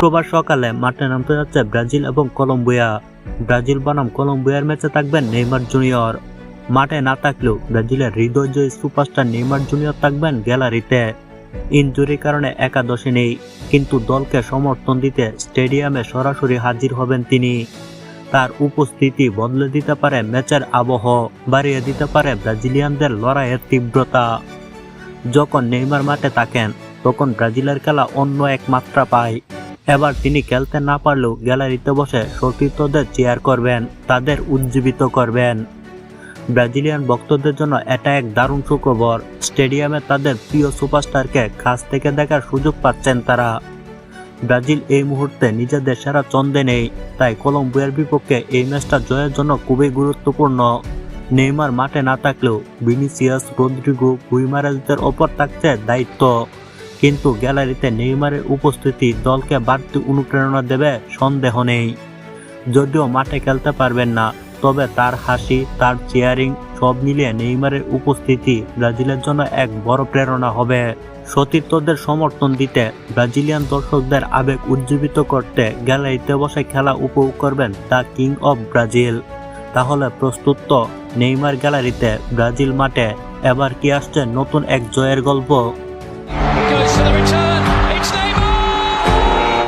শুক্রবার সকালে মাঠে নামতে যাচ্ছে ব্রাজিল এবং কলম্বিয়া। ব্রাজিল বনাম কলম্বিয়ার ম্যাচে থাকবেন নেইমার জুনিয়র। মাঠে না থাকলেও ব্রাজিলের হৃদয়জয়ী সুপারস্টার নেইমার জুনিয়র থাকবেন গ্যালারিতে। ইনজুরির কারণে একাদশে নেই, কিন্তু দলকে সমর্থন দিতে স্টেডিয়ামে সরাসরি হাজির হবেন তিনি। তার উপস্থিতি বদলে দিতে পারে ম্যাচের আবহ, বাড়িয়ে দিতে পারে ব্রাজিলিয়ানদের লড়াইয়ের তীব্রতা। যখন নেইমার মাঠে থাকেন, তখন ব্রাজিলের খেলা অন্য এক মাত্রা পায়। এবার তিনি খেলতে না পারলেও গ্যালারিতে বসে সতীর্থদের চেয়ার করবেন, তাদের উজ্জীবিত করবেন। ব্রাজিলিয়ান ভক্তদের জন্য এটা এক দারুণ সুখবর, স্টেডিয়ামে তাদের প্রিয় সুপারস্টারকে কাছ থেকে দেখার সুযোগ পাচ্ছেন তারা। ব্রাজিল এই মুহূর্তে নিজেদের সেরা চন্দে নেই, তাই কলম্বিয়ার বিপক্ষে এই ম্যাচটা জয়ের জন্য খুবই গুরুত্বপূর্ণ। নেইমার মাঠে না থাকলেও ভিনিসিয়াস, রদ্রিগো গুইমারেলদের ওপর থাকছে দায়িত্ব। কিন্তু গ্যালারিতে নেইমারের উপস্থিতি দলকে বাড়তি অনুপ্রেরণা দেবে সন্দেহ নেই। যদিও মাঠে খেলতে পারবেন না, তবে তার হাসি, তার চেয়ারিং সব মিলিয়ে নেইমারের উপস্থিতি ব্রাজিলের জন্য এক বড় প্রেরণা হবে। সতীর্থদের সমর্থন দিতে ব্রাজিলিয়ান দর্শকদের আবেগ উজ্জীবিত করতে গ্যালারিতে বসে খেলা উপভোগ করবেন দ্য কিং অব ব্রাজিল। তাহলে প্রস্তুত তো নেইমার গ্যালারিতে ব্রাজিল মাঠে। এবার কি আসছে নতুন এক জয়ের গল্প? to the return.